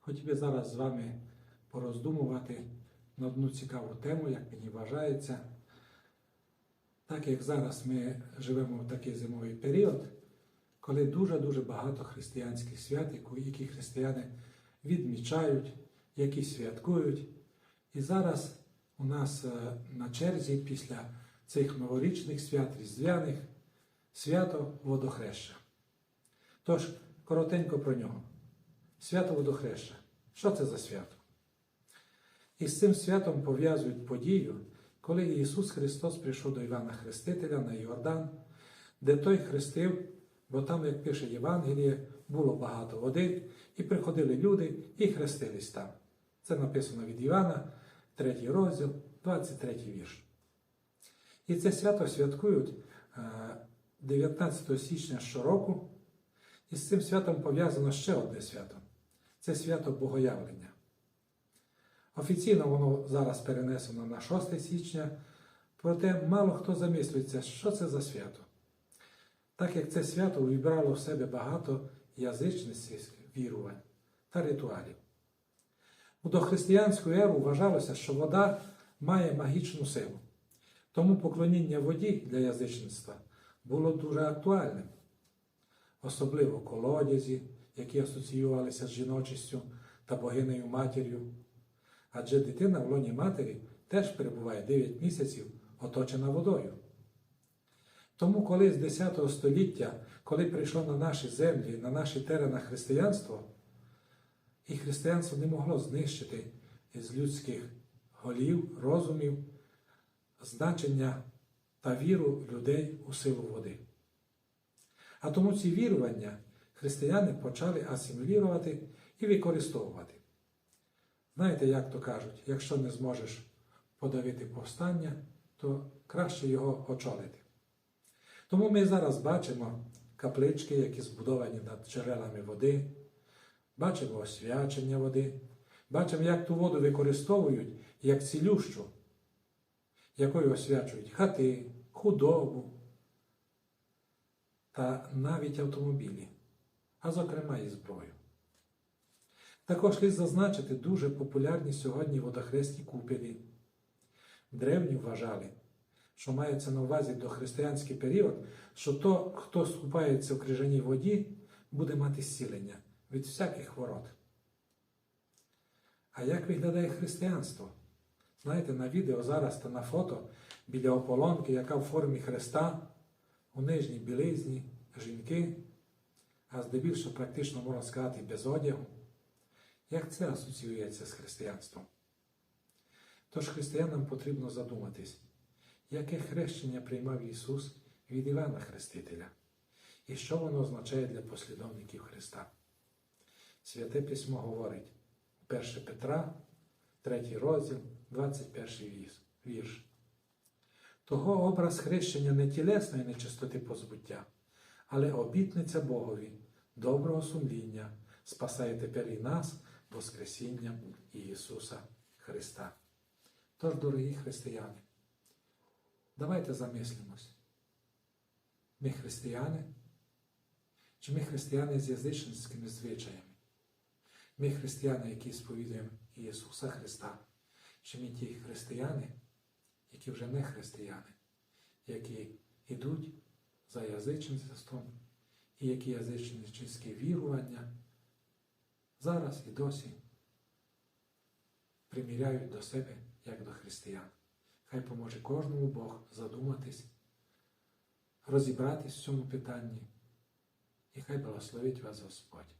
Хотів би зараз з вами пороздумувати на одну цікаву тему, як мені вважається. Так як зараз ми живемо в такий зимовий період, коли дуже-дуже багато християнських свят, які християни відмічають, які святкують. І зараз у нас е, на черзі після цих новорічних свят, різдвяних, свято водохреща. Тож, коротенько про нього. Свято водохреща. Що це за свято? І з цим святом пов'язують подію, коли Ісус Христос прийшов до Івана Хрестителя на Йордан, де той хрестив, бо там, як пише Євангеліє, було багато води, і приходили люди і хрестились там. Це написано від Івана, 3 розділ, 23 вірш. І це свято святкують е, 19 січня щороку, і з цим святом пов'язано ще одне свято це свято Богоявлення. Офіційно воно зараз перенесено на 6 січня, проте мало хто замислюється, що це за свято. Так як це свято увібрало в себе багато язичницьких вірувань та ритуалів. У дохристиянську еру вважалося, що вода має магічну силу. Тому поклоніння воді для язичництва було дуже актуальним, особливо колодязі, які асоціювалися з жіночістю та богинею матір'ю. Адже дитина в лоні матері теж перебуває 9 місяців оточена водою. Тому, коли з 10 століття, коли прийшло на наші землі, на наші терена християнство, і християнство не могло знищити із людських голів, розумів, значення та віру людей у силу води. А тому ці вірування християни почали асимілювати і використовувати. Знаєте, як то кажуть, якщо не зможеш подавити повстання, то краще його очолити. Тому ми зараз бачимо каплички, які збудовані над джерелами води, бачимо освячення води, бачимо, як ту воду використовують як цілющу, якою освячують хати, худобу та навіть автомобілі, а зокрема і зброю. Також слід зазначити дуже популярні сьогодні водохресні купелі. Древні вважали, що мається на увазі дохристиянський період, що то, хто скупається в крижаній воді, буде мати зцілення від всяких хворот. А як виглядає християнство? Знаєте, на відео зараз та на фото біля ополонки, яка в формі хреста, у нижній білизні, жінки, а здебільшого практично можна сказати без одягу. Як це асоціюється з християнством? Тож християнам потрібно задуматись, яке хрещення приймав Ісус від Івана Хрестителя, і що воно означає для послідовників Христа. Святе Письмо говорить 1 Петра, 3 розділ, 21 вірш-. Того образ хрещення не тілесної нечистоти позбуття, але обітниця Богові, доброго сумління, спасає тепер і нас Воскресінням Ісуса Христа. Тож, дорогі християни, давайте замислимось. Ми християни? Чи ми християни з язичницькими звичаями? Ми християни, які сповідуємо Ісуса Христа, чи ми ті християни, які вже не християни, які йдуть за язичництвом і які язичницькі вірування зараз і досі приміряють до себе як до християн. Хай поможе кожному Бог задуматись, розібратись в цьому питанні, і хай благословить вас Господь.